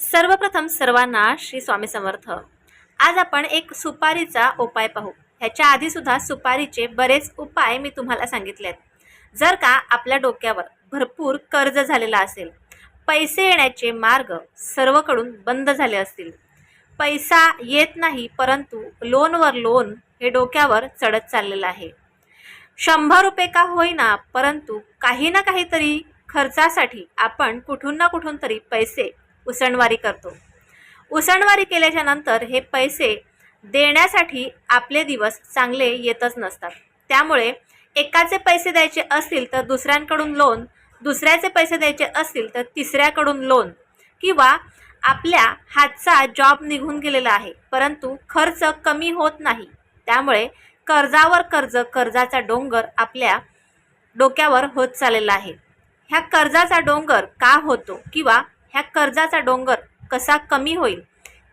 सर्वप्रथम सर्वांना श्री स्वामी समर्थ. आज आपण एक सुपारीचा उपाय पाहू. ह्याच्या आधीसुद्धा सुपारीचे बरेच उपाय मी तुम्हाला सांगितले आहेत जर का आपल्या डोक्यावर भरपूर कर्ज झालेला असेल पैसे येण्याचे मार्ग सर्वकडून बंद झाले असतील. पैसा येत नाही परंतु लोनवर लोन हे डोक्यावर चढत चाललेलं आहे. शंभर रुपये का होईना परंतु काही ना काहीतरी खर्चासाठी आपण कुठून ना कुठून तरी पैसे उसणवारी करतो. उसणवारी केल्याच्यानंतर हे पैसे देण्यासाठी आपले दिवस चांगले येतच नसतात. त्यामुळे एकाचे पैसे द्यायचे असतील तर दुसऱ्यांकडून लोन दुसऱ्याचे पैसे द्यायचे असतील तर तिसऱ्याकडून लोन किंवा आपल्या हातचा जॉब निघून गेलेला आहे परंतु खर्च कमी होत नाही. त्यामुळे कर्जावर कर्ज कर्जाचा डोंगर आपल्या डोक्यावर होत चाललेला आहे. ह्या कर्जाचा डोंगर का होतो किंवा ह्या कर्जाचा डोंगर कसा कमी होईल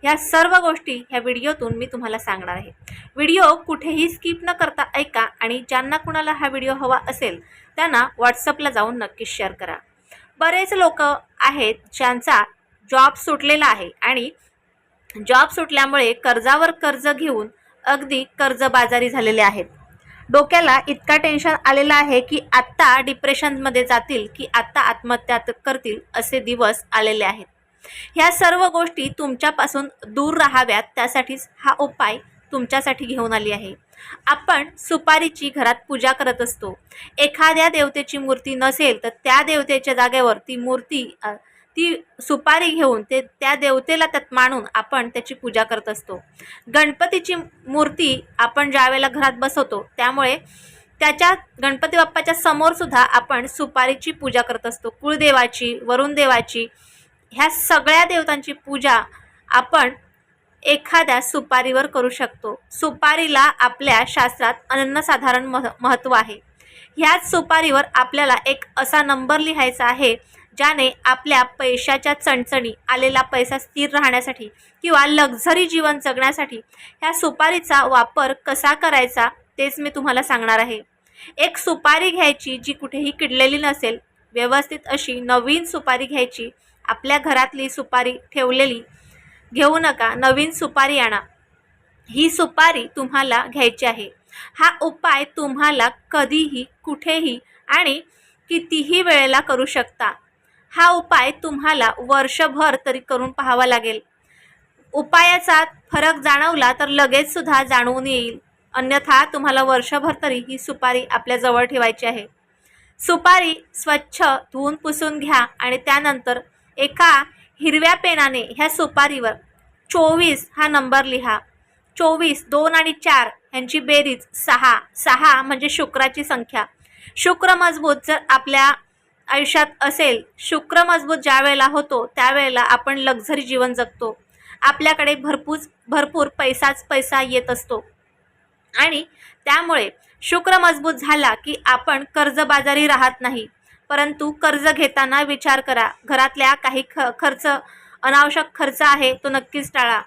ह्या सर्व गोष्टी ह्या व्हिडिओतून मी तुम्हाला सांगणार आहे. व्हिडिओ कुठेही स्किप न करता ऐका आणि ज्यांना कुणाला हा व्हिडिओ हवा असेल त्यांना व्हॉट्सअपला जाऊन नक्कीच शेअर करा. बरेच लोक आहेत ज्यांचा जॉब सुटलेला आहे आणि जॉब सुटल्यामुळे कर्जावर कर्ज घेऊन अगदी कर्जबाजारी झालेले आहेत. डोक्याला इतका टेन्शन आलेला आहे की आत्ता डिप्रेशनमध्ये जातील की आत्ता आत्महत्या करतील असे दिवस आलेले आहेत. ह्या सर्व गोष्टी तुमच्यापासून दूर राहाव्यात त्यासाठीच हा उपाय तुमच्यासाठी घेऊन आली आहे. आपण सुपारीची घरात पूजा करत असतो. एखाद्या देवतेची मूर्ती नसेल तर त्या देवतेच्या जागेवर ती मूर्ती ती सुपारी घेऊन ते त्या देवतेला त्यात मानून आपण त्याची पूजा करत असतो. गणपतीची मूर्ती आपण ज्यावेळेला घरात बसवतो त्यामुळे त्याच्या गणपती बाप्पाच्या समोर सुद्धा आपण सुपारीची पूजा करत असतो. कुळदेवाची वरुणदेवाची ह्या सगळ्या देवतांची पूजा आपण एखाद्या सुपारीवर करू शकतो. सुपारीला आपल्या शास्त्रात अनन्यसाधारण मह महत्त्व आहे. ह्याच सुपारीवर आपल्याला एक असा नंबर लिहायचा आहे ज्याने आपल्या पैशाच्या चणचणी आलेला पैसा स्थिर राहण्यासाठी किंवा लक्झरी जीवन जगण्यासाठी ह्या सुपारीचा वापर कसा करायचा तेच मी तुम्हाला सांगणार आहे. एक सुपारी घ्यायची जी कुठेही किडलेली नसेल व्यवस्थित अशी नवीन सुपारी घ्यायची आपल्या घरातली सुपारी ठेवलेली घेऊ नका नवीन सुपारी आणा. ही सुपारी तुम्हाला घ्यायची आहे. हा उपाय तुम्हाला कधीही कुठेही आणि कितीही वेळेला करू शकता. हा उपाय तुम्हाला वर्षभर तरी करून पाहावा लागेल. उपायाचा फरक जाणवला तर लगेच सुद्धा जाणवून येईल. अन्यथा तुम्हाला वर्षभर तरी ही सुपारी आपल्या जवळ ठेवायची आहे. सुपारी स्वच्छ धुवून पुसून घ्या आणि त्यानंतर एका हिरव्या पेनाने ह्या सुपारीवर चोवीस हा नंबर लिहा. चोवीस दोन आणि चार ह्यांची बेरीज सहा. सहा म्हणजे शुक्राची संख्या. शुक्र मजबूत जर आपल्या आयुष्यात असेल शुक्र मजबूत ज्या वेळेला होतो त्यावेळेला आपण लक्झरी जीवन जगतो. आपल्याकडे भरपूर भरपूर पैसाच पैसा येत असतो. आणि त्यामुळे शुक्र मजबूत झाला की आपण कर्जबाजारी राहत नाही. परंतु कर्ज घेताना विचार करा. घरातल्या काही ख खर्च अनावश्यक खर्च आहे तो नक्कीच टाळा.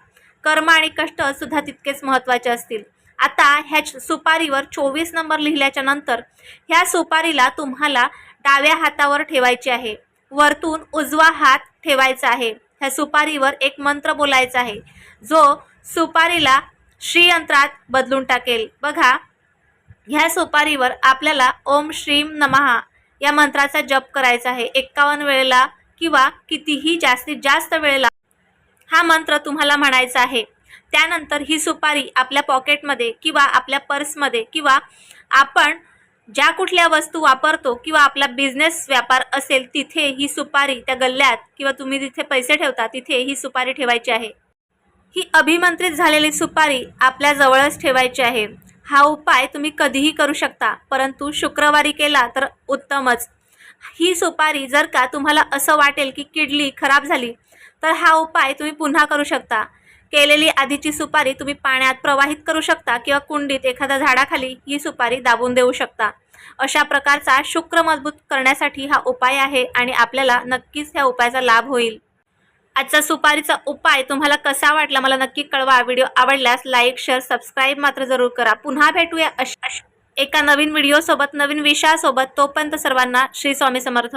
कर्म आणि कष्ट सुद्धा तितकेच महत्त्वाचे असतील. आता ह्या सुपारीवर चोवीस नंबर लिहिल्याच्या नंतर ह्या सुपारीला तुम्हाला डाव्या हातावर ठेवायची आहे. वरतून उजवा हात ठेवायचा आहे. ह्या सुपारीवर एक मंत्र बोलायचा आहे. जो सुपारीला श्रीयंत्रात बदलून टाकेल. बघा ह्या सुपारीवर आपल्याला ओम श्रीम नमहा या मंत्राचा जप करायचा आहे. एक्कावन्न वेळेला किंवा कितीही जास्तीत जास्त वेळेला हा मंत्र तुम्हाला म्हणायचा आहे. त्यानंतर ही सुपारी आपल्या पॉकेटमध्ये किंवा आपल्या पर्समध्ये किंवा आपण ज्या कुठल्या वस्तू वापरतो किंवा आपला बिझनेस व्यापार असेल तिथे ही सुपारी त्या गल्ल्यात किंवा तुम्ही जिथे पैसे ठेवता तिथे ही सुपारी ठेवायची आहे. ही अभिमंत्रित झालेली सुपारी आपल्या जवळच ठेवायची आहे. हा उपाय तुम्ही कधीही करू शकता परंतु शुक्रवारी केला तर उत्तमच. ही सुपारी जर का तुम्हाला असं वाटेल की किडली खराब झाली तर हा उपाय तुम्ही पुन्हा करू शकता. केलेली आधीची सुपारी तुम्ही पाण्यात प्रवाहित करू शकता किंवा कुंडीत एखाद्या झाडाखाली ही सुपारी दाबून देऊ शकता. अशा प्रकारचा शुक्र मजबूत करण्यासाठी हा उपाय आहे आणि आपल्याला नक्कीच ह्या उपायाचा लाभ होईल. आजचा सुपारीचा उपाय तुम्हाला कसा वाटला मला नक्की कळवा. व्हिडिओ आवडल्यास लाईक शेअर सबस्क्राईब मात्र जरूर करा. पुन्हा भेटूया अश एका नवीन व्हिडिओसोबत नवीन विषयासोबत. तोपर्यंत सर्वांना श्री स्वामी समर्थ.